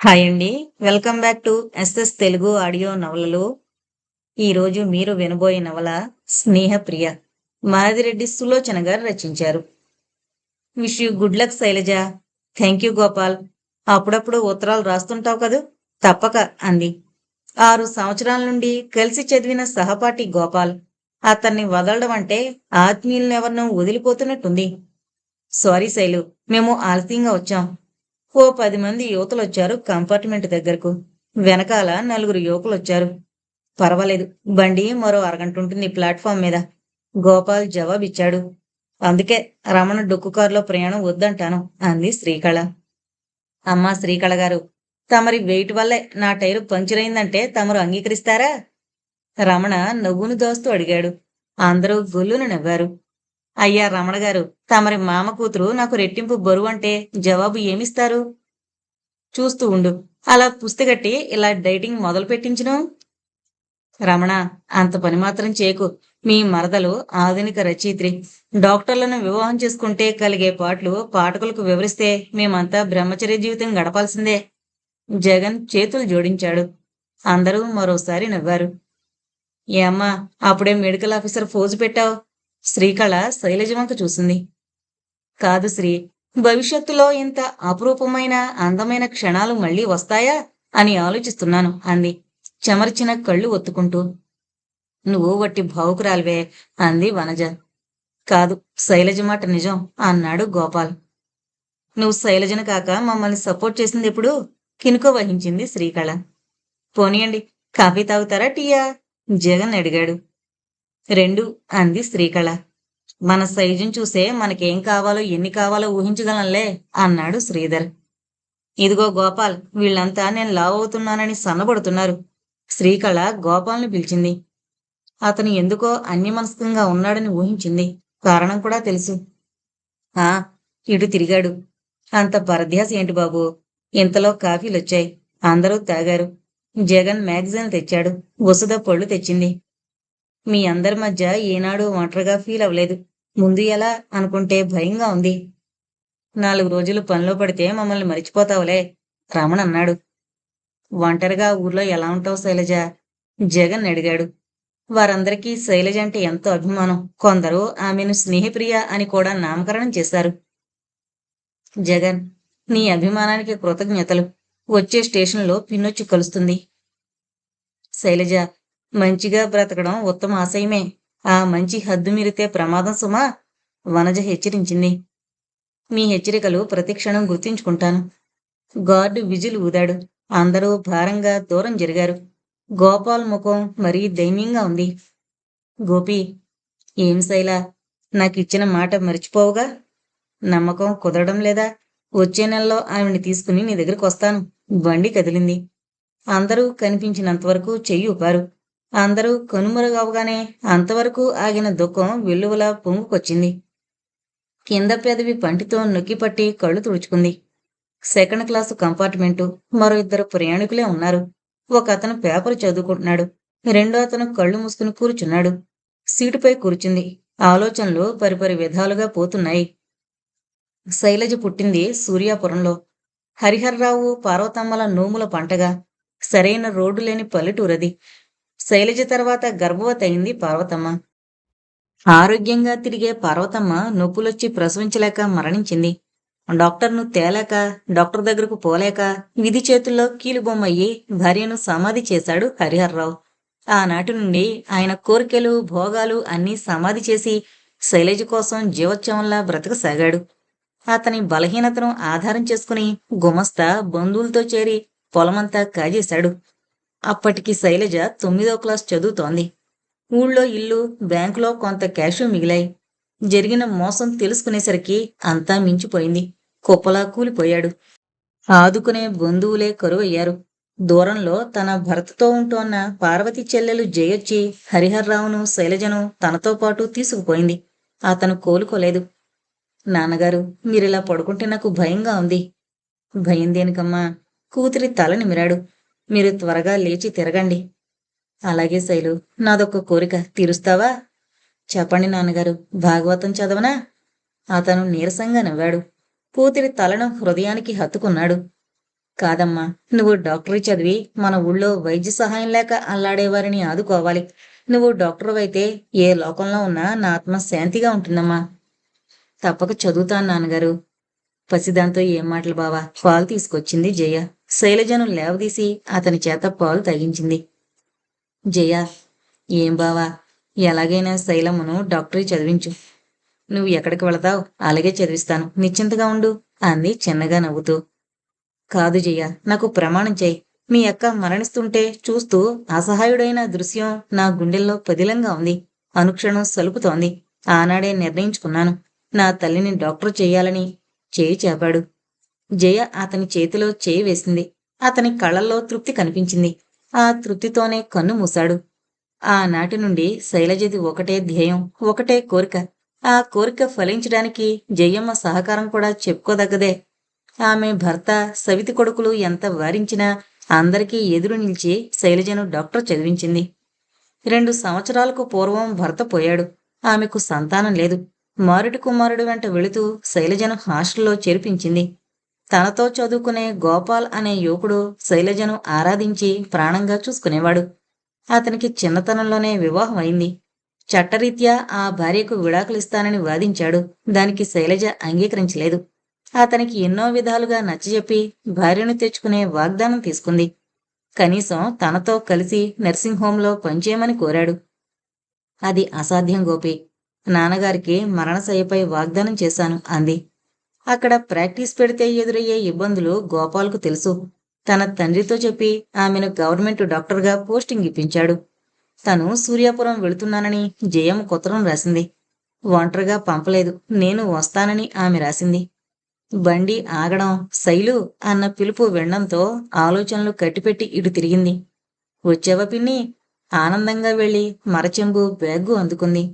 Hi అండి. Welcome back to SS Telugu audio నవలలు. ఈరోజు మీరు వినబోయే నవల స్నేహప్రియ మాదిరెడ్డి సులోచన గారు రచించారు. Wish you good luck Sailaja. Thank you Gopal. అప్పుడప్పుడు ఉత్తరాలు రాస్తుంటావు కదూ? తప్పక అంది. ఆరు సంవత్సరాల నుండి కలిసి చదివిన సహపాఠి గోపాల్ అతన్ని వదలడం అంటే ఆత్మీయులనెవరినో వదిలిపోతున్నట్టుంది. సారీ శైలు మేము ఆలస్యంగా వచ్చాం. ఓ పది మంది యువతలు వచ్చారు కంపార్ట్మెంట్ దగ్గరకు. వెనకాల నలుగురు యువకులు వచ్చారు పర్వాలేదు బండి మరో అరగంట ఉంటుంది ప్లాట్ఫామ్ మీద. గోపాల్ జవాబిచ్చాడు. అందుకే రమణ డొక్కు కారులో ప్రయాణం వద్దంటాను అంది శ్రీకళ. అమ్మా శ్రీకళ గారు తమరి వెయిట్ వల్లే నా టైరు పంక్చర్ అయిందంటే తమరు అంగీకరిస్తారా? రమణ నవ్వును దోస్తూ అడిగాడు. అందరూ గొల్లును నవ్వారు. అయ్యా రమణ గారు తమరి మామ కూతురు నాకు రెట్టింపు బరువు అంటే జవాబు ఏమిస్తారు? చూస్తూ ఉండు. అలా పుస్తకట్టి ఇలా డైటింగ్ మొదలు పెట్టించును రమణ అంత పని మాత్రం చేయకు. మీ మరదలు ఆధునిక రచయిత్రి. డాక్టర్లను వివాహం చేసుకుంటే కలిగే పాటలు పాఠకులకు వివరిస్తే మేమంతా బ్రహ్మచర్య జీవితం గడపాల్సిందే. జగన్ చేతులు జోడించాడు. అందరూ మరోసారి నవ్వారు. ఏ అప్పుడే మెడికల్ ఆఫీసర్ ఫోజు పెట్టావు. శ్రీకళ శైలజవంక చూసింది. కాదు శ్రీ భవిష్యత్తులో ఇంత అపురూపమైన అందమైన క్షణాలు మళ్ళీ వస్తాయా అని ఆలోచిస్తున్నాను అంది చెమర్చిన కళ్ళు ఒత్తుకుంటూ. నువ్వు వట్టి భావుకురాలివే అంది వనజ. కాదు శైలజ మాట నిజం అన్నాడు గోపాల్. నువ్వు శైలజను కాక మమ్మల్ని సపోర్ట్ చేసింది ఎప్పుడు? కినుకో వహించింది శ్రీకళ. పోనీయండి కాఫీ తాగుతారా టీయా? జగన్ అడిగాడు. రెండు అంది శ్రీకళ. మన సైజుని చూసే మనకేం కావాలో ఎన్ని కావాలో ఊహించగలంలే అన్నాడు శ్రీధర్. ఇదిగో గోపాల్ వీళ్ళంతా నేను లావ్ అవుతున్నానని సన్నబడుతున్నారు. శ్రీకళ గోపాల్ని పిలిచింది. అతను ఎందుకో అన్యమనస్కంగా ఉన్నాడని ఊహించింది. కారణం కూడా తెలుసు. ఆ ఇటు తిరిగాడు. అంత పరధ్యాస ఏంటి బాబు? ఇంతలో కాఫీలొచ్చాయి. అందరూ తాగారు. జగన్ మ్యాగజైన్ తెచ్చాడు. వసుద పళ్ళు తెచ్చింది. మీ అందరి మధ్య ఏనాడు ఒంటరిగా ఫీల్ అవ్వలేదు. ముందు ఎలా అనుకుంటే భయంగా ఉంది. నాలుగు రోజులు పనిలో పడితే మమ్మల్ని మరిచిపోతావులే రమణ అన్నాడు. ఒంటరిగా ఊర్లో ఎలా ఉంటావు శైలజ? జగన్ అడిగాడు. వారందరికీ శైలజ అంటే ఎంతో అభిమానం. కొందరు ఆమెను స్నేహప్రియ అని కూడా నామకరణం చేశారు. జగన్ నీ అభిమానానికి కృతజ్ఞతలు. వచ్చే స్టేషన్లో పిన్నొచ్చి కలుస్తుంది. శైలజ మంచిగా బ్రతకడం ఉత్తమ ఆశయమే. ఆ మంచి హద్దు మీరితే ప్రమాదం సుమా వనజ హెచ్చరించింది. మీ హెచ్చరికలు ప్రతిక్షణం గుర్తించుకుంటాను. గార్డు విజులు ఊదాడు. అందరూ భారంగా దూరం జరిగారు. గోపాల్ ముఖం మరీ దైన్యంగా ఉంది. గోపి ఏం శైలా నాకిచ్చిన మాట మర్చిపోవుగా? నమ్మకం కుదరడం లేదా? వచ్చే నెలలో ఆమెని తీసుకుని నీ దగ్గరికి వస్తాను బండి కదిలింది. అందరూ కనిపించినంతవరకు చెయ్యి ఊపారు. అందరూ కనుమరుగవగానే అంతవరకు ఆగిన దుఃఖం వెల్లువలా పొంగుకొచ్చింది. కింద పెదవి పంటితో నొక్కిపట్టి కళ్ళు తుడుచుకుంది. సెకండ్ క్లాసు కంపార్ట్మెంటు మరో ఇద్దరు ప్రయాణికులే ఉన్నారు. ఒక అతను పేపర్ చదువుకుంటున్నాడు. రెండో అతను కళ్ళు మూసుకుని కూర్చున్నాడు. సీటుపై కూర్చుంది. ఆలోచనలు పరిపరి విధాలుగా పోతున్నాయి. శైలజ పుట్టింది సూర్యాపురంలో. హరిహర్రావు పార్వతమ్మల నోముల పంటగా. సరైన రోడ్డు లేని పల్లెటూరది. శైలజ తర్వాత గర్భవతయింది పార్వతమ్మ. ఆరోగ్యంగా తిరిగే పార్వతమ్మ నొప్పులొచ్చి ప్రసవించలేక మరణించింది. డాక్టర్ను తేలేక డాక్టర్ దగ్గరకు పోలేక విధి చేతుల్లో కీలుబొమ్మయ్యి భార్యను సమాధి చేశాడు హరిహర్రావు. ఆనాటి నుండి ఆయన కోరికలు భోగాలు అన్నీ సమాధి చేసి శైలజ కోసం జీవోత్సవంలా బ్రతకసాగాడు. అతని బలహీనతను ఆధారం చేసుకుని గుమస్తా బంధువులతో చేరి పొలమంతా కాజేశాడు. అప్పటికి శైలజ తొమ్మిదో క్లాస్ చదువుతోంది. ఊళ్ళో ఇల్లు బ్యాంకులో కొంత క్యాషు మిగిలాయి. జరిగిన మోసం తెలుసుకునేసరికి అంతా మించిపోయింది. కుప్పలా కూలిపోయాడు. ఆదుకునే బంధువులే కరువయ్యారు. దూరంలో తన భర్తతో ఉంటోన్న పార్వతి చెల్లెలు జయొచ్చి హరిహర్రావును శైలజను తనతో పాటు తీసుకుపోయింది. అతను కోలుకోలేదు. నాన్నగారు మీరిలా పడుకుంటే నాకు భయంగా ఉంది. భయం దేనికమ్మా? కూతురి తల నిమిరాడు. మీరు త్వరగా లేచి తిరగండి. అలాగే శైలు నాదొక కోరిక తీరుస్తావా? చెప్పండి నాన్నగారు భాగవతం చదవనా? అతను నీరసంగా నవ్వాడు. కూతురి తలను హృదయానికి హత్తుకున్నాడు. కాదమ్మా నువ్వు డాక్టరీ చదివి మన ఊళ్ళో వైద్య సహాయం లేక అల్లాడేవారిని ఆదుకోవాలి. నువ్వు డాక్టర్ అయితే ఏ లోకంలో ఉన్నా నా ఆత్మ శాంతిగా ఉంటుందమ్మా. తప్పక చదువుతాను నాన్నగారు. పసిదాంతో ఏం మాటలు బావా? పాలు తీసుకొచ్చింది జయ. శైలజను లేవదీసి అతని చేత పాలు తగ్గించింది జయ ఏం బావా? ఎలాగైనా శైలమ్మను డాక్టరీ చదివించు. నువ్వు ఎక్కడికి వెళతావు? అలాగే చదివిస్తాను. నిశ్చింతగా ఉండు అంది చిన్నగా నవ్వుతూ. కాదు జయ నాకు ప్రమాణం చేయి. మీ అక్క మరణిస్తుంటే చూస్తూ అసహాయుడైన దృశ్యం నా గుండెల్లో పదిలంగా ఉంది. అనుక్షణం సలుపుతోంది. ఆనాడే నిర్ణయించుకున్నాను. నా తల్లిని డాక్టర్ చేయాలని చేయి చేపాడు. జయ అతని చేతిలో చేయి వేసింది. అతని కళ్ళల్లో తృప్తి కనిపించింది. ఆ తృప్తితోనే కన్ను మూశాడు. ఆనాటి నుండి శైలజది ఒకటే ధ్యేయం ఒకటే కోరిక. ఆ కోరిక ఫలించడానికి జయమ్మ సహకారం కూడా చెప్పుకోదగ్గదే. ఆమె భర్త సవితి కొడుకులు ఎంత వారించినా అందరికీ ఎదురు నిలిచి శైలజను డాక్టర్ చదివించింది. రెండు సంవత్సరాలకు పూర్వం భర్త పోయాడు. ఆమెకు సంతానం లేదు. మారుడి కుమారుడు వెంట వెళుతూ శైలజను హాస్టల్లో చేర్పించింది. తనతో చదువుకునే గోపాల్ అనే యువకుడు శైలజను ఆరాధించి ప్రాణంగా చూసుకునేవాడు. అతనికి చిన్నతనంలోనే వివాహం అయింది. చట్టరీత్యా ఆ భార్యకు విడాకులిస్తానని వాదించాడు. దానికి శైలజ అంగీకరించలేదు. అతనికి ఎన్నో విధాలుగా నచ్చజెప్పి భార్యను తెచ్చుకునే వాగ్దానం తీసుకుంది. కనీసం తనతో కలిసి నర్సింగ్ హోంలో పనిచేయమని కోరాడు. అది అసాధ్యం గోపి. నాన్నగారికి మరణశయ్యపై వాగ్దానం చేశాను అంది. అక్కడ ప్రాక్టీస్ పెడితే ఎదురయ్యే ఇబ్బందులు గోపాల్కు తెలుసు. తన తండ్రితో చెప్పి ఆమెను గవర్నమెంట్ డాక్టర్గా పోస్టింగ్ ఇప్పించాడు. తను సూర్యాపురం వెళుతున్నానని జయం కుతరం రాసింది. ఒంటరిగా పంపలేదు. నేను వస్తానని ఆమె రాసింది. బండి ఆగడం శైలు అన్న పిలుపు వినడంతో ఆలోచనలు కట్టిపెట్టి ఇటు తిరిగింది. వచ్చావా పిన్ని? ఆనందంగా వెళ్ళి మరచెంబు బ్యాగు అందుకుంది.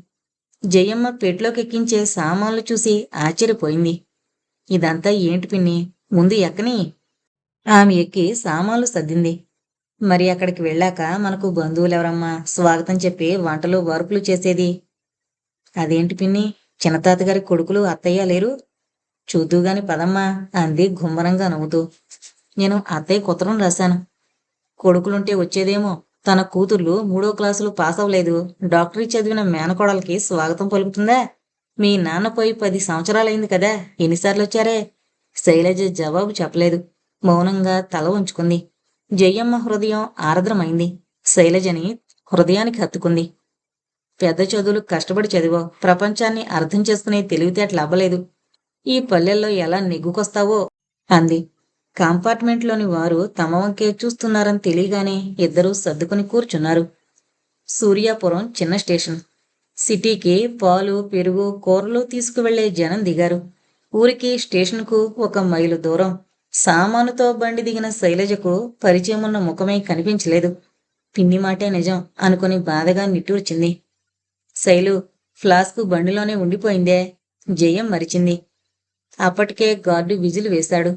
జయమ్మ పెట్లోకెక్కించే సామాన్లు చూసి ఆశ్చర్యపోయింది. ఇదంతా ఏంటి పిన్ని? ముందు ఎక్కని? ఆమె ఎక్కి సామాన్లు సర్దింది. మరి అక్కడికి వెళ్ళాక మనకు బంధువులెవరమ్మా? స్వాగతం చెప్పి వంటలు వరుపులు చేసేది. అదేంటి పిన్ని? చిన్నతాతగారి కొడుకులు అత్తయ్య లేరు? చూద్దుగాని పదమ్మా అంది గుమ్మరంగా నవ్వుతూ. నేను అత్తయ్య కుతరం రాశాను. కొడుకులుంటే వచ్చేదేమో. తన కూతుర్లు మూడో క్లాసులు పాస్ అవ్వలేదు డాక్టరీ చదివిన మేనకోడలకి స్వాగతం పలుకుతుందా? మీ నాన్న పోయి పది సంవత్సరాలైంది కదా ఎన్నిసార్లు వచ్చారే శైలజ జవాబు చెప్పలేదు. మౌనంగా తల ఉంచుకుంది జయమ్మ హృదయం ఆర్ద్రమైంది. శైలజని హృదయానికి హత్తుకుంది. పెద్ద చదువులు కష్టపడి చదివో ప్రపంచాన్ని అర్థం చేసుకునే తెలివితేటలు అవ్వలేదు ఈ పల్లెల్లో ఎలా నెగ్గుకొస్తావో? అంది. కంపార్ట్మెంట్లోని వారు తమ వంకే చూస్తున్నారని తెలియగానే ఇద్దరూ సర్దుకుని కూర్చున్నారు. సూర్యాపురం చిన్న స్టేషన్. సిటీకి పాలు పెరుగు కూరలు తీసుకువెళ్ళే జనం దిగారు. ఊరికి స్టేషన్కు ఒక మైలు దూరం. సామానుతో బండి దిగిన శైలజకు పరిచయం ఉన్న ముఖమే కనిపించలేదు. పిన్ని మాటే నిజం అనుకుని బాధగా నిట్టూర్చింది. శైలు ఫ్లాస్క్ బండిలోనే ఉండిపోయిందే. జయం మరిచింది. అప్పటికే గార్డు విజిల్ వేశాడు.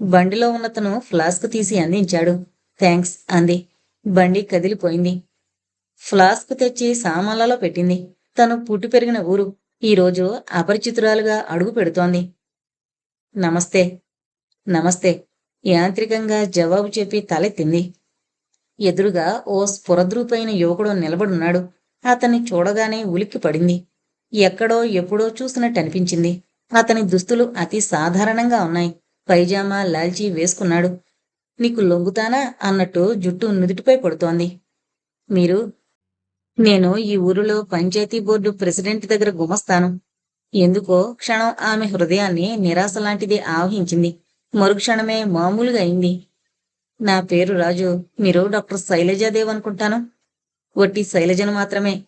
బండిలో ఉన్నతను ఫ్లాస్క్ తీసి అందించాడు. థ్యాంక్స్ అంది. బండి కదిలిపోయింది. ఫ్లాస్క్ తెచ్చి సామాన్లలో పెట్టింది. తను పుట్టి పెరిగిన ఊరు. ఈరోజు అపరిచితురాలుగా అడుగు పెడుతోంది. నమస్తే. నమస్తే. యాంత్రికంగా జవాబు చెప్పి తలెత్తింది. ఎదురుగా ఓ స్ఫురద్రూపైన యువకుడు నిలబడున్నాడు. అతన్ని చూడగానే ఉలిక్కి పడింది. ఎక్కడో ఎప్పుడో చూసినట్టు అనిపించింది. అతని దుస్తులు అతి సాధారణంగా ఉన్నాయి. పైజామా లాల్చీ వేసుకున్నాడు. నీకు లొంగుతానా? అన్నట్టు జుట్టు నుదుటిపై పడుతోంది. మీరు నేను ఈ ఊరిలో పంచాయతీ బోర్డు ప్రెసిడెంట్ దగ్గర గుమస్తాను. ఎందుకో క్షణం ఆమె హృదయాన్ని నిరాశ లాంటిది ఆవహించింది. మరుక్షణమే మామూలుగా అయింది. నా పేరు రాజు. మీరు డాక్టర్ శైలజాదేవ్ అనుకుంటాను. ఒట్టి శైలజను మాత్రమే.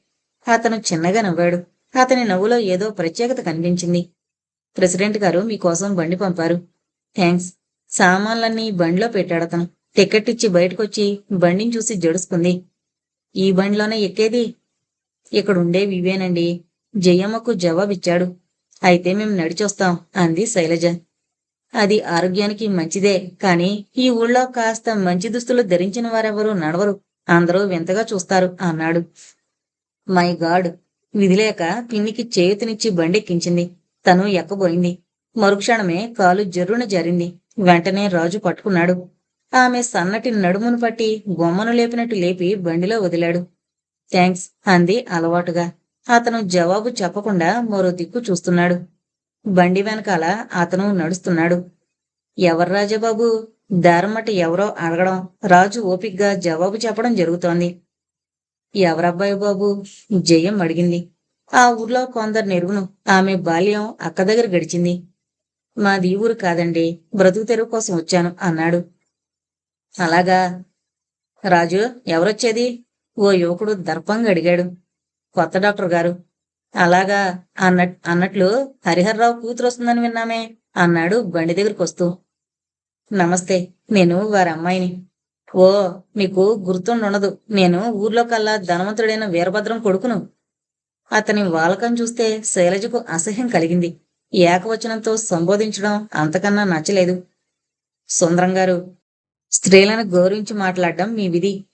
అతను చిన్నగా నవ్వాడు. అతని నవ్వులో ఏదో ప్రత్యేకత కనిపించింది. ప్రెసిడెంట్ గారు మీకోసం బండి పంపారు. థ్యాంక్స్ సామాన్లన్నీ బండిలో పెట్టాడతను. టికెట్ ఇచ్చి బయటకొచ్చి బండిని చూసి జడుసుకుంది ఈ బండిలోనే ఎక్కేది? ఇక్కడుండేవి ఇవేనండి జయమ్మకు జవాబిచ్చాడు. అయితే మేం నడిచొస్తాం అంది శైలజ. అది ఆరోగ్యానికి మంచిదే కాని ఈ ఊళ్ళో కాస్త మంచి దుస్తులు ధరించిన వారెవరూ నడవరు. అందరూ వింతగా చూస్తారు అన్నాడు. My god! విధిలేక పిన్నికి చేతినిచ్చి బండెక్కించింది. తను ఎక్కబోయింది. మరుక్షణమే కాలు జర్రున జారింది. వెంటనే రాజు పట్టుకున్నాడు. ఆమె సన్నటి నడుమును పట్టి గొమ్మను లేపినట్టు లేపి బండిలో వదిలాడు. థ్యాంక్స్ అంది అలవాటుగా. అతను జవాబు చెప్పకుండా మరో దిక్కు చూస్తున్నాడు. బండి వెనకాల అతను నడుస్తున్నాడు. ఎవరు రాజాబాబు? దారమ్మట ఎవరో అడగడం రాజు ఓపిగ్గా జవాబు చెప్పడం జరుగుతోంది. ఎవరబ్బాయి బాబు? జయం అడిగింది. ఆ ఊర్లో కొందరు నెరుగును ఆమె బాల్యం అక్క దగ్గర గడిచింది. మాది ఊరు కాదండి బ్రతుకు తెరువు కోసం వచ్చాను అన్నాడు. అలాగా? రాజు ఎవరొచ్చేది? ఓ యువకుడు దర్పంగా అడిగాడు. కొత్త డాక్టర్ గారు. అలాగా? అన్నట్ అన్నట్లు హరిహర్రావు కూతురు వస్తుందని విన్నామే అన్నాడు బండి దగ్గరికి వస్తూ. నమస్తే నేను వారి అమ్మాయిని. ఓ మీకు గుర్తుండుండదు నేను ఊర్లో కల్లా ధనవంతుడైన వీరభద్రం కొడుకును. అతని వాలకం చూస్తే శైలజకు అసహ్యం కలిగింది. ఏకవచనంతో సంబోధించడం అంతకన్నా నచ్చలేదు. సుందరం గారు స్త్రీలను గౌరవించి మాట్లాడడం మీ విధి.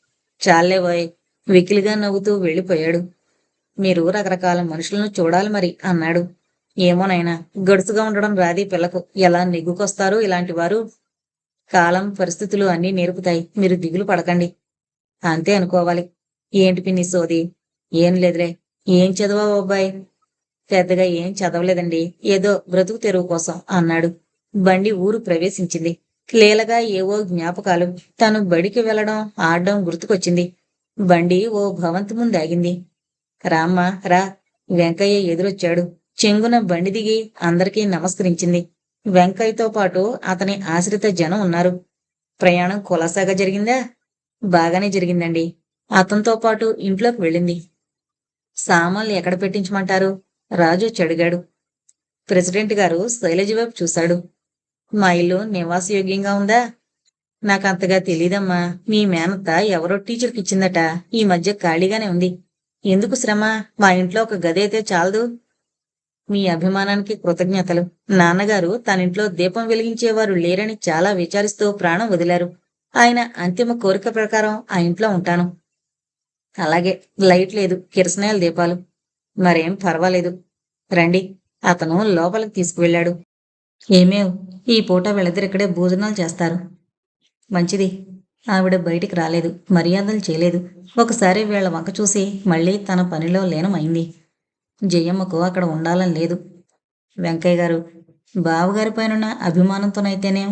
చాలేవోయ్ వికిలిగా నవ్వుతూ వెళ్ళిపోయాడు. మీరు రకరకాల మనుషులను చూడాలి మరి అన్నాడు. ఏమోనైనా గడుసుగా ఉండడం రాది పిల్లకు. ఎలా నెగ్గుకొస్తారు ఇలాంటి వారు? కాలం పరిస్థితులు అన్నీ నేర్పుతాయి. మీరు దిగులు పడకండి. అంతే అనుకోవాలి. ఏంటి పిన్ని సోది? ఏం లేదులే. ఏం చదవా అబ్బాయి? పెద్దగా ఏం చదవలేదండి. ఏదో బ్రతుకు తెరువు కోసం అన్నాడు. బండి ఊరు ప్రవేశించింది. క్లీలగా ఏవో జ్ఞాపకాలు తను బడికి వెళ్ళడం ఆడడం గుర్తుకొచ్చింది. బండి ఓ భవంతి ముందు ఆగింది. రామ్మ రా. వెంకయ్య ఎదురొచ్చాడు. చెంగున బండి దిగి అందరికీ నమస్కరించింది. వెంకయ్యతో పాటు అతని ఆశ్రిత జనం ఉన్నారు. ప్రయాణం కులాసాగా జరిగిందా? బాగానే జరిగిందండి. అతనితో పాటు ఇంట్లోకి వెళ్ళింది. సామాన్లు ఎక్కడ పెట్టించమంటారు? రాజు చెడిగాడు ప్రెసిడెంట్ గారు శైలజ వైపు చూశాడు. మా ఇల్లు నివాసయోగ్యంగా ఉందా? నాకంతగా తెలీదమ్మా. మీ మేనత్త ఎవరో టీచర్కి ఇచ్చిందట. ఈ మధ్య ఖాళీగానే ఉంది. ఎందుకు శ్రమ? మా ఇంట్లో ఒక గది అయితే చాలదు. మీ అభిమానానికి కృతజ్ఞతలు. నాన్నగారు తన ఇంట్లో దీపం వెలిగించేవారు లేరని చాలా విచారిస్తూ ప్రాణం వదిలారు. ఆయన అంతిమ కోరిక ప్రకారం ఆ ఇంట్లో ఉంటాను. అలాగే లైట్ లేదు కిరసనాయల దీపాలు. మరేం పర్వాలేదు. రండి. అతను లోపలికి తీసుకువెళ్ళాడు. ఏమేవ్ ఈ పూట వీళ్ళిద్దరిక్కడే భోజనాలు చేస్తారు. మంచిది. ఆవిడ బయటికి రాలేదు. మర్యాదలు చేయలేదు. ఒకసారి వీళ్ళ వంక చూసి మళ్ళీ తన పనిలో లీనమైంది. జయమ్మకు అక్కడ ఉండాలని లేదు. వెంకయ్య గారు బావగారి పైన అభిమానంతోనైతేనేం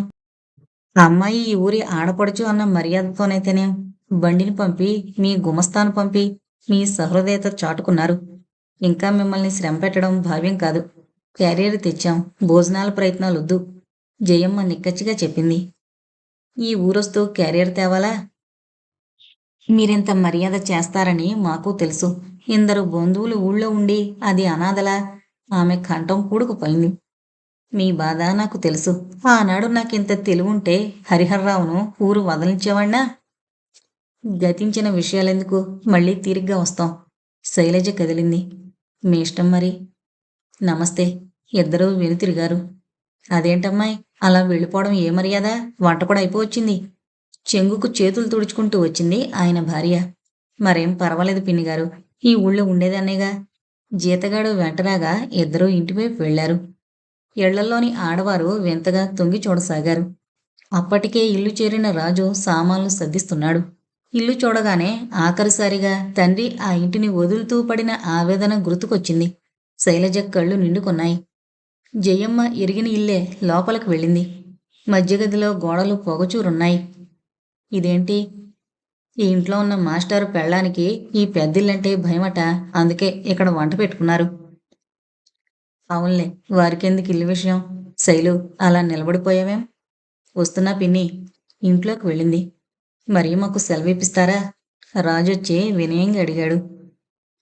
అమ్మాయి ఈ ఊరి ఆడపడుచు అన్న మర్యాదతోనైతేనేం బండిని పంపి మీ గుమస్తాను పంపి మీ సహృదయత చాటుకున్నారు. ఇంకా మిమ్మల్ని శ్రమ పెట్టడం భావ్యం కాదు. క్యారియర్ తెచ్చాం. భోజనాల ప్రయత్నాలు వద్దు జయమ్మ నిక్కచ్చిగా చెప్పింది. ఈ ఊరొస్తూ క్యారియర్ తేవాలా? మీరింత మర్యాద చేస్తారని మాకు తెలుసు. ఇందరు బంధువులు ఊళ్ళో ఉండి అది అనాథలా? ఆమె కంఠం కూడుకుపోయింది. మీ బాధ నాకు తెలుసు. ఆనాడు నాకింత తెలివుంటే హరిహర్రావును ఊరు వదలించేవాణ్ణా? గతించిన విషయాలెందుకు మళ్ళీ తీరిగ్గా వస్తాం. శైలజ కదిలింది. మీ ఇష్టం మరి. నమస్తే. ఇద్దరూ వెనుతిరిగారు అదేంటమ్మాయి? అలా వెళ్ళిపోవడం ఏ మర్యాద? వంట కూడా అయిపోవచ్చింది. చెంగుకు చేతులు తుడుచుకుంటూ వచ్చింది ఆయన భార్య. మరేం పర్వాలేదు పిన్నిగారు. ఈ ఊళ్ళో ఉండేదన్నేగా. జీతగాడు వెంటరాగా ఇద్దరూ ఇంటివైపు వెళ్ళారు ఇళ్ళలోని ఆడవారు వింతగా తొంగి చూడసాగారు. అప్పటికే ఇల్లు చేరిన రాజు సామాన్లు సర్దిస్తున్నాడు. ఇల్లు చూడగానే ఆఖరిసారిగా తండ్రి ఆ ఇంటిని వదులుతూ పడిన ఆవేదన గుర్తుకొచ్చింది. శైలజ కళ్ళు నిండుకున్నాయి. జయమ్మ ఎరిగిన ఇల్లే లోపలికి వెళ్ళింది. మధ్యగదిలో గోడలు పొగచూరున్నాయి. ఇదేంటి? ఈ ఇంట్లో ఉన్న మాస్టారు పెళ్ళానికి ఈ పెద్దిల్లంటే భయమట అందుకే ఇక్కడ వంట పెట్టుకున్నారు. అవునులే వారికెందుకు ఇల్లు విషయం? శైలు అలా నిలబడిపోయావేం? వస్తున్నా పిన్ని ఇంట్లోకి వెళ్ళింది. మరి మాకు సెలవిప్పిస్తారా? రాజొచ్చి వినయంగా అడిగాడు.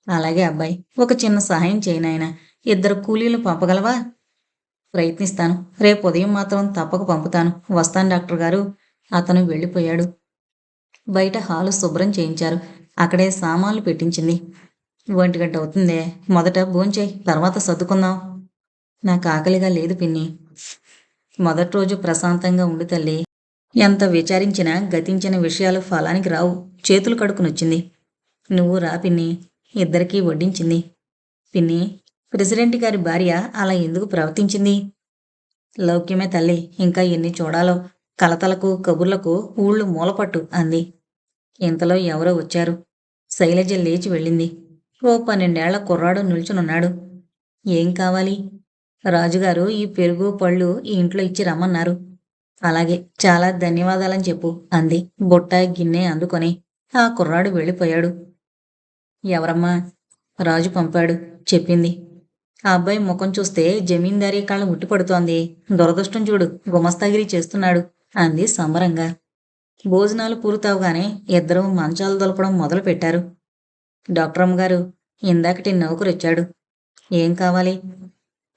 అలాగే అబ్బాయి ఒక చిన్న సహాయం చేయనాయన ఇద్దరు కూలీలు పంపగలవా? ప్రయత్నిస్తాను. రేపు ఉదయం మాత్రం తప్పక పంపుతాను. వస్తాను డాక్టర్ గారు. అతను వెళ్ళిపోయాడు. బయట హాలు శుభ్రం చేయించారు. అక్కడే సామాన్లు పెట్టించింది. ఒంటి అవుతుందే. మొదట భోంచేయి. తర్వాత సర్దుకుందాం. నాకు ఆకలిగా లేదు పిన్ని. మొదటి రోజు ప్రశాంతంగా ఉండి తల్లి. ఎంత విచారించినా గతించిన విషయాలు ఫలానికి రావు. చేతులు కడుకునొచ్చింది నువ్వు రా పిన్ని. ఇద్దరికీ వడ్డించింది. పిన్ని ప్రెసిడెంట్ గారి భార్య అలా ఎందుకు ప్రవర్తించింది? లౌక్యమే తల్లి ఇంకా ఎన్ని చూడాలో. కలతలకు కబుర్లకు ఊళ్ళు మూలపట్టు అంది. ఇంతలో ఎవరో వచ్చారు. శైలజ లేచి వెళ్ళింది. ఓ పన్నెండేళ్ళ కుర్రాడు నిల్చునున్నాడు. ఏం కావాలి? రాజుగారు ఈ పెరుగు పళ్ళు ఈ ఇంట్లో ఇచ్చి రమ్మన్నారు. అలాగే చాలా ధన్యవాదాలని చెప్పు అంది. బుట్ట గిన్నె అందుకొని ఆ కుర్రాడు వెళ్ళిపోయాడు. ఎవరమ్మా? రాజు పంపాడు చెప్పింది. ఆ అబ్బాయి ముఖం చూస్తే జమీందారీ కళ్ళ ఉట్టిపడుతోంది దురదృష్టం చూడు గుమస్తాగిరి చేస్తున్నాడు అంది సంబరంగా. భోజనాలు పూర్తవగానే ఇద్దరూ మంచాలు దొలపడం మొదలు పెట్టారు డాక్టరమ్మ గారు ఇందాకటి నౌకరొచ్చాడు. ఏం కావాలి?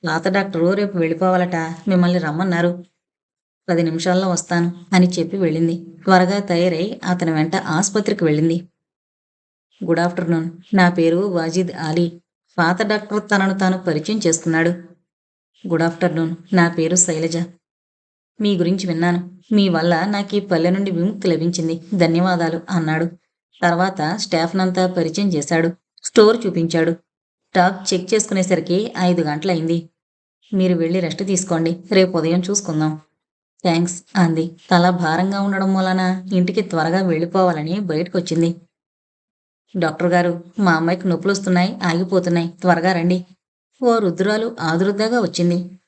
పాత డాక్టరు రేపు వెళ్ళిపోవాలట మిమ్మల్ని రమ్మన్నారు. పది నిమిషాల్లో వస్తాను అని చెప్పి వెళ్ళింది. త్వరగా తయారై అతని వెంట ఆసుపత్రికి వెళ్ళింది. Good afternoon. నా పేరు వాజిద్ ఆలీ పాత డాక్టర్ తనను తాను పరిచయం చేసుకున్నాడు గుడ్ ఆఫ్టర్నూన్. నా పేరు శైలజ. మీ గురించి విన్నాను. మీ వల్ల నాకు ఈ పల్లె నుండి విముక్తి లభించింది. ధన్యవాదాలు అన్నాడు. తర్వాత స్టాఫ్నంతా పరిచయం చేశాడు. స్టోర్ చూపించాడు. స్టాక్ చెక్ చేసుకునేసరికి ఐదు గంటలైంది. మీరు వెళ్ళి రెస్ట్ తీసుకోండి. రేపు ఉదయం చూసుకుందాం. థ్యాంక్స్ అంది. తల భారంగా ఉండడం వలన ఇంటికి త్వరగా వెళ్ళిపోవాలని బయటకు వచ్చింది డాక్టర్ గారు మా అమ్మాయికి నొప్పులు వస్తున్నాయి ఆగిపోతున్నాయి. త్వరగా రండి. ఓ రుద్రాలు ఆదురుద్దాగా వచ్చింది.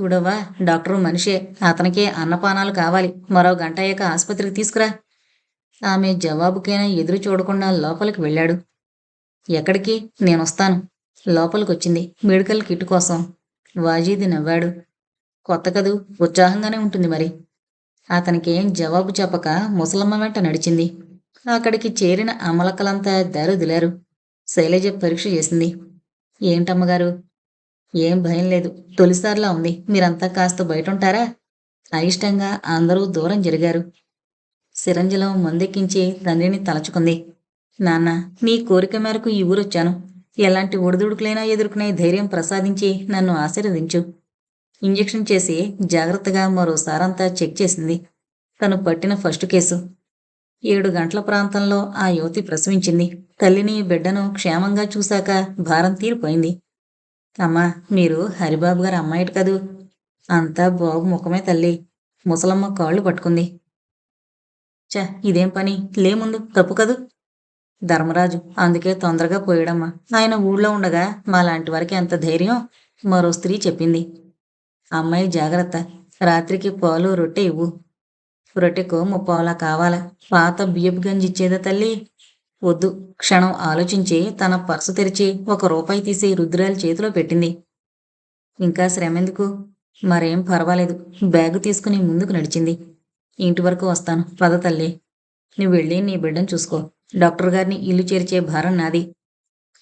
చూడవా డాక్టరు మనిషే. అతనికే అన్నపానాలు కావాలి. మరో గంట అయ్యాక ఆసుపత్రికి తీసుకురా. ఆమె జవాబుకైనా ఎదురు చూడకుండా లోపలికి వెళ్ళాడు. ఎక్కడికి? నేనొస్తాను. లోపలికొచ్చింది మెడికల్ కిట్ కోసం. వాజీది నవ్వాడు. కొత్త కదూ ఉత్సాహంగానే ఉంటుంది మరి. అతనికేం జవాబు చెప్పక ముసలమ్మ వెంట నడిచింది. అక్కడికి చేరిన అమలకలంతా దారుదిలారు. శైలజ పరీక్ష చేసింది. ఏంటమ్మగారు? ఏం భయం లేదు. తొలిసారిలా ఉంది. మీరంతా కాస్త బయట ఉంటారా అయిష్టంగా అందరూ దూరం జరిగారు. సిరంజలం మందెక్కించి తండ్రిని తలచుకుంది. నాన్న నీ కోరిక మేరకు ఈ ఊరొచ్చాను. ఎలాంటి ఒడిదుడుకులైనా ఎదుర్కొనే ధైర్యం ప్రసాదించి నన్ను ఆశీర్వదించు. ఇంజెక్షన్ చేసి జాగ్రత్తగా మరోసారంతా చెక్ చేసింది. తను పట్టిన ఫస్ట్ కేసు. ఏడు గంటల ప్రాంతంలో ఆ యువతి ప్రసవించింది. తల్లిని బిడ్డను క్షేమంగా చూశాక భారం తీరిపోయింది. అమ్మా మీరు హరిబాబు గారి అమ్మాయిటి కదూ? అంతా బాబు ముఖమే తల్లి. ముసలమ్మ కాళ్ళు పట్టుకుంది. చ ఇదేం పని? లేముందు తప్పు కదూ? ధర్మరాజు అందుకే తొందరగా పోయాడమ్మా. ఆయన ఊళ్ళో ఉండగా మాలాంటి వారికి ఎంత ధైర్యం? మరో స్త్రీ చెప్పింది. అమ్మాయి జాగ్రత్త. రాత్రికి పాలు రొట్టె ఇవ్వు. రొట్టెకు ముప్పావలా కావాలా? పాత బియ్యపు గంజి ఇచ్చేదా తల్లి? వద్దు. క్షణం ఆలోచించి తన పర్సు తెరిచి ఒక రూపాయి తీసి రుద్రాల చేతిలో పెట్టింది. ఇంకా శ్రమెందుకు? మరేం పర్వాలేదు. బ్యాగు తీసుకుని ముందుకు నడిచింది. ఇంటి వరకు వస్తాను. పద తల్లి. నువ్వు వెళ్ళి నీ బిడ్డను చూసుకో. డాక్టర్ గారిని ఇల్లు చేర్చే భారం నాది.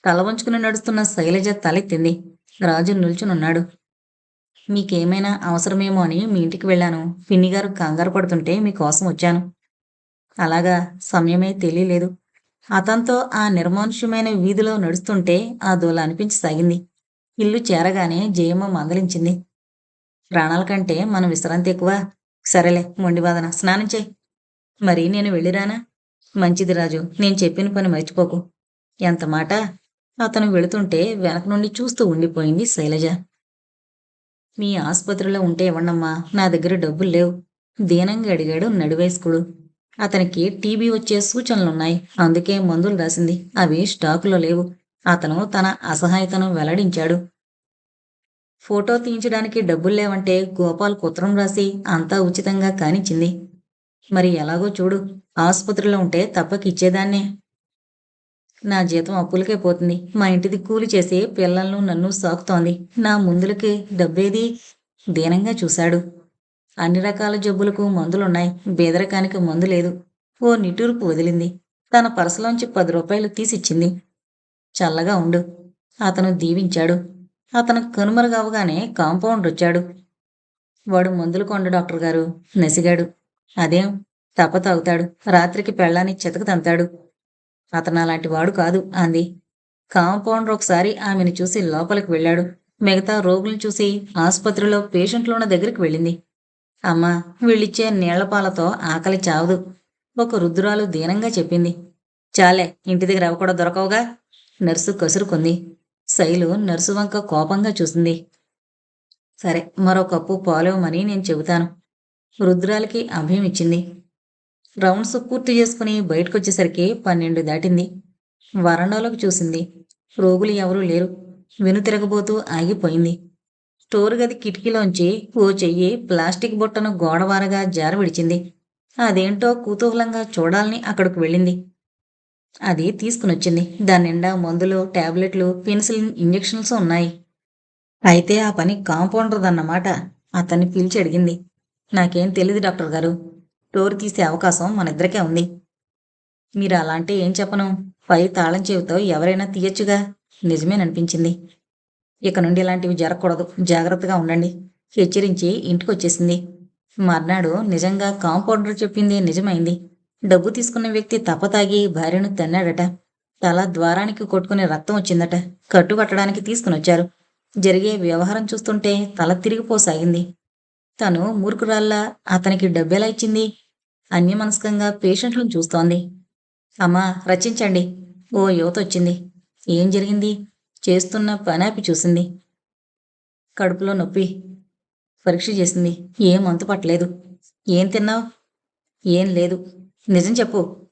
తల వంచుకుని నడుస్తున్న శైలజ తలెత్తింది. రాజు నిల్చునున్నాడు. మీకేమైనా అవసరమేమో అని మీ ఇంటికి వెళ్ళాను. పిన్నిగారు కంగారు పడుతుంటే మీకోసం వచ్చాను. అలాగా సమయమే తెలియలేదు. అతనితో ఆ నిర్మానుష్యమైన వీధిలో నడుస్తుంటే ఆ దూల అనిపించసాగింది ఇల్లు చేరగానే జయమ్మ మందలించింది. ప్రాణాల కంటే మనం విశ్రాంతి ఎక్కువ. సరేలే మొండివాదన స్నానం చేయి. మరి నేను వెళ్ళిరానా మంచిది రాజు నేను చెప్పిన పని మర్చిపోకు. ఎంత మాట? అతను వెళుతుంటే వెనక నుండి చూస్తూ ఉండిపోయింది శైలజ. మీ ఆసుపత్రిలో ఉంటే ఇవ్వండమ్మా నా దగ్గర డబ్బులు లేవు. దీనంగా అడిగాడు నడివేసుకుడు అతనికి టీబీ వచ్చే సూచనలున్నాయి. అందుకే మందులు రాసింది. అవి స్టాకులో లేవు. అతను తన అసహాయతను వెల్లడించాడు. ఫోటో తీయించడానికి డబ్బులు లేవంటే గోపాల్ కుత్రం రాసి అంతా ఉచితంగా కానిచ్చింది. మరి ఎలాగో చూడు. ఆసుపత్రిలో ఉంటే తప్పకిచ్చేదాన్నే నా జీతం అప్పులకే పోతుంది. మా ఇంటిది కూలి చేసి పిల్లలను నన్ను సాకుతోంది. నా ముందులకి డబ్బేది దీనంగా చూశాడు. అన్ని రకాల జబ్బులకు మందులున్నాయి. బేదరకానికి మందు లేదు. ఓ నిట్టూర్పు వదిలింది. తన పరసలోంచి పది రూపాయలు తీసిచ్చింది. చల్లగా ఉండు. అతను దీవించాడు. అతను కనుమరుగవగానే కాంపౌండర్ వచ్చాడు వాడు మందులు కొండ డాక్టర్ గారు. నసిగాడు. అదేం? తప్ప తాగుతాడు. రాత్రికి పెళ్ళాన్ని చితక తంతాడు. అతను అలాంటి వాడు కాదు అంది కాంపౌండర్ ఒకసారి ఆమెను చూసి లోపలికి వెళ్ళాడు. మిగతా రోగులను చూసి ఆసుపత్రిలో పేషెంట్లు ఉన్న దగ్గరికి వెళ్ళింది. అమ్మా వీళ్ళిచ్చే నీళ్ళపాలతో ఆకలి చావదు ఒక రుద్రాలు దీనంగా చెప్పింది. చాలే ఇంటి దగ్గర అవి కూడా దొరకవుగా? నర్సు కసురుకుంది. శైలు నర్సు వంక కోపంగా చూసింది. సరే మరో కప్పు పాలేవమని నేను చెబుతాను. రుద్రాలకి అభయం ఇచ్చింది. రౌండ్స్ పూర్తి చేసుకుని బయటకొచ్చేసరికి పన్నెండు దాటింది. వరండాలోకి చూసింది. రోగులు ఎవరూ లేరు. వెను తిరగబోతూ ఆగిపోయింది. స్టోర్ గది కిటికీలోంచి ఓ చెయ్యి ప్లాస్టిక్ బుట్టను గోడవారగా జార విడిచింది. అదేంటో కుతూహలంగా చూడాలని అక్కడికి వెళ్ళింది. అది తీసుకునొచ్చింది. దాని నిండా మందులు టాబ్లెట్లు పెన్సిలిన్ ఇంజెక్షన్స్ ఉన్నాయి. అయితే ఆ పని కాంపౌండర్దన్నమాట. అతన్ని పిలిచి అడిగింది. నాకేం తెలియదు డాక్టర్ గారు. డోర్ తీసే అవకాశం మన ఇద్దరికే ఉంది. మీరు అలా అంటే ఏం చెప్పను? పై తాళం చెవితో ఎవరైనా తీయచ్చుగా? నిజమేననిపించింది ఇక నుండి ఇలాంటివి జరగకూడదు. జాగ్రత్తగా ఉండండి. హెచ్చరించి ఇంటికి వచ్చేసింది మర్నాడు నిజంగా కాంపౌండర్ చెప్పింది నిజమైంది. డబ్బు తీసుకున్న వ్యక్తి తప్పతాగి భార్యను తన్నాడట. తల ద్వారానికి కొట్టుకుని రక్తం వచ్చిందట. కట్టుకట్టడానికి తీసుకునొచ్చారు. జరిగే వ్యవహారం చూస్తుంటే తల తిరిగిపోసాగింది. తను మూర్ఖురాల్లా అతనికి డబ్బెలా ఇచ్చింది? అన్యమనస్కంగా పేషెంట్లను చూస్తోంది. అమ్మా రచించండి ఓ యువత వచ్చింది. ఏం జరిగింది? చేస్తున్న పనాపి చూసింది. కడుపులో నొప్పి. పరీక్ష చేసింది. ఏం అంతు పట్టలేదు. ఏం తిన్నావు? ఏం లేదు. నిజం చెప్పు.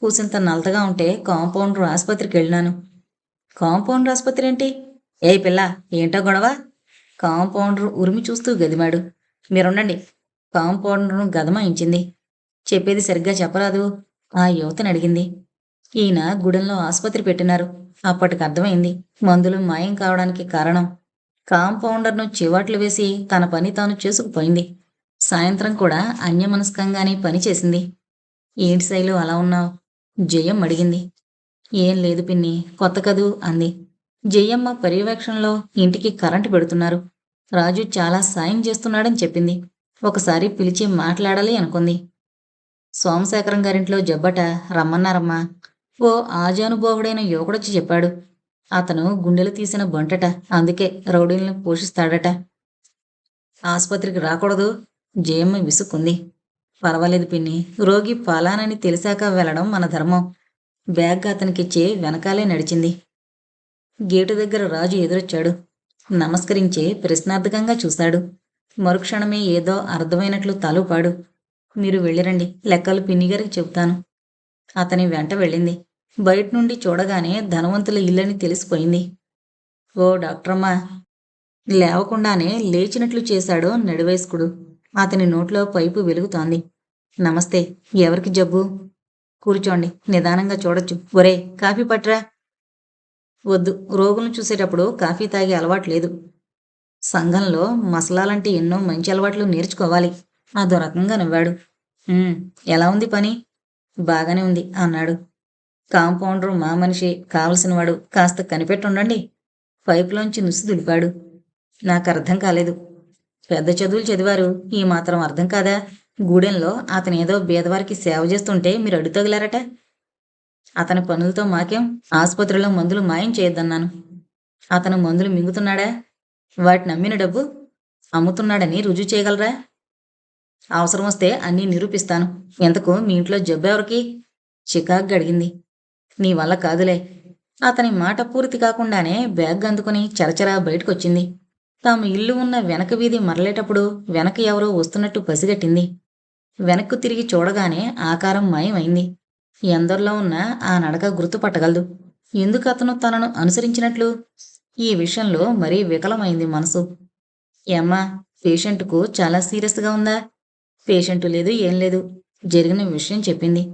కూసింత నలతగా ఉంటే కాంపౌండర్ ఆసుపత్రికి వెళ్ళినాను. కాంపౌండర్ ఆసుపత్రి ఏంటి? ఏ పిల్ల ఏంటో గొడవ? కాంపౌండర్ ఉరిమి చూస్తూ గదిమాడు. మీరుండండి. కాంపౌండర్ను గదమాయించింది. చెప్పేది సరిగ్గా చెప్పరాదు. ఆ యువతని అడిగింది. ఈయన గుడెంలో ఆసుపత్రి పెట్టినారు. అప్పటికి అర్థమైంది. మందులు మాయం కావడానికి కారణం. కాంపౌండర్ను చివాట్లు వేసి తన పని తాను చేసుకుపోయింది. సాయంత్రం కూడా అన్యమనస్కంగానే పని చేసింది. ఏంటి శైలు అలా ఉన్నావు? జయం అడిగింది. ఏం లేదు పిన్ని కొత్త కదూ అంది. జయమ్మ పర్యవేక్షణలో ఇంటికి కరెంటు పెడుతున్నారు. రాజు చాలా సాయం చేస్తున్నాడని చెప్పింది. ఒకసారి పిలిచి మాట్లాడాలి అనుకుంది. సోమశేఖరం గారింట్లో జబ్బట రమ్మన్నారమ్మా. ఓ ఆజానుభావుడైన యువకుడొచ్చి చెప్పాడు. అతను గుండెలు తీసిన బంటట అందుకే రౌడీలను పోషిస్తాడట. ఆసుపత్రికి రాకూడదు జయమ్మ విసుక్కుంది. పర్వాలేదు పిన్ని రోగి పలానని తెలిసాక వెళ్ళడం మన ధర్మం. బ్యాగ్ అతనికిచ్చే వెనకాలే నడిచింది. గేటు దగ్గర రాజు ఎదురొచ్చాడు. నమస్కరించి ప్రశ్నార్థకంగా చూశాడు. మరుక్షణమే ఏదో అర్థమైనట్లు తలుపాడు. మీరు వెళ్ళిరండి లెక్కలు పిన్నిగారికి చెబుతాను. అతని వెంట వెళ్ళింది. బయట నుండి చూడగానే ధనవంతుల ఇల్లని తెలిసిపోయింది. ఓ డాక్టరమ్మా! లేవకుండానే లేచినట్లు చేశాడు నడివయస్కుడు అతని నోట్లో పైపు వెలుగుతోంది. నమస్తే ఎవరికి జబ్బు? కూర్చోండి నిదానంగా చూడొచ్చు. ఒరే కాఫీ పట్రా వద్దు. రోగులను చూసేటప్పుడు కాఫీ తాగే అలవాటు లేదు. సంఘంలో మసలాలంటే ఎన్నో మంచి అలవాట్లు నేర్చుకోవాలి. అదో రకంగా నవ్వాడు. ఎలా ఉంది పని? బాగానే ఉంది అన్నాడు. కాంపౌండర్ మా మనిషి. కావలసినవాడు కాస్త కనిపెట్టుండండి. పైపులోంచి నుసి దులిపాడు. నాకు అర్థం కాలేదు. పెద్ద చదువులు చదివారు. ఈ మాత్రం అర్థం కాదా? గూడెంలో అతను ఏదో బీదవారికి సేవ చేస్తుంటే మీరు అడుగుతగిలారట అతని పనులతో మాకేం ఆసుపత్రిలో మందులు మాయం చేయొద్దన్నాను. అతను మందులు మింగుతున్నాడా? వాటిని అమ్మిన డబ్బు అమ్ముతున్నాడని రుజువు చేయగలరా? అవసరం వస్తే అన్నీ నిరూపిస్తాను. ఎంతకు మీ ఇంట్లో జబ్బు ఎవరికి? చికాగ్గా అడిగింది నీ వల్ల కాదులే. అతని మాట పూర్తి కాకుండానే బ్యాగ్ అందుకుని చరచరా బయటకొచ్చింది. తాము ఇల్లు ఉన్న వెనక వీధి మరలేటప్పుడు వెనక ఎవరో వస్తున్నట్టు పసిగట్టింది. వెనక్కు తిరిగి చూడగానే ఆకారం మాయమైంది. ఎందరిలో ఉన్న ఆ నడక గుర్తుపట్టగలదు. ఎందుకు అతను తనను అనుసరించినట్లు? ఈ విషయంలో మరీ వికలమైంది మనసు. ఏమ్మా పేషెంట్కు చాలా సీరియస్గా ఉందా? పేషెంట్ లేదు ఏం లేదు. జరిగిన విషయం చెప్పింది.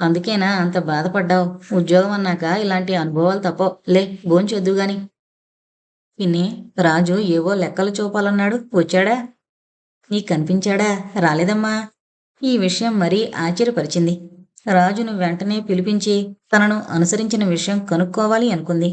అందుకేనా అంత బాధపడ్డావు? ఉద్యోగం అన్నాక ఇలాంటి అనుభవాలు తప్పో లే భోంచొద్దు గాని. పిన్ని రాజు ఏవో లెక్కలు చూపాలన్నాడు. వచ్చాడా? నీకు కనిపించాడా? రాలేదమ్మా. ఈ విషయం మరీ ఆశ్చర్యపరిచింది. రాజును వెంటనే పిలిపించి తనను అనుసరించిన విషయం కనుక్కోవాలి అనుకుంది.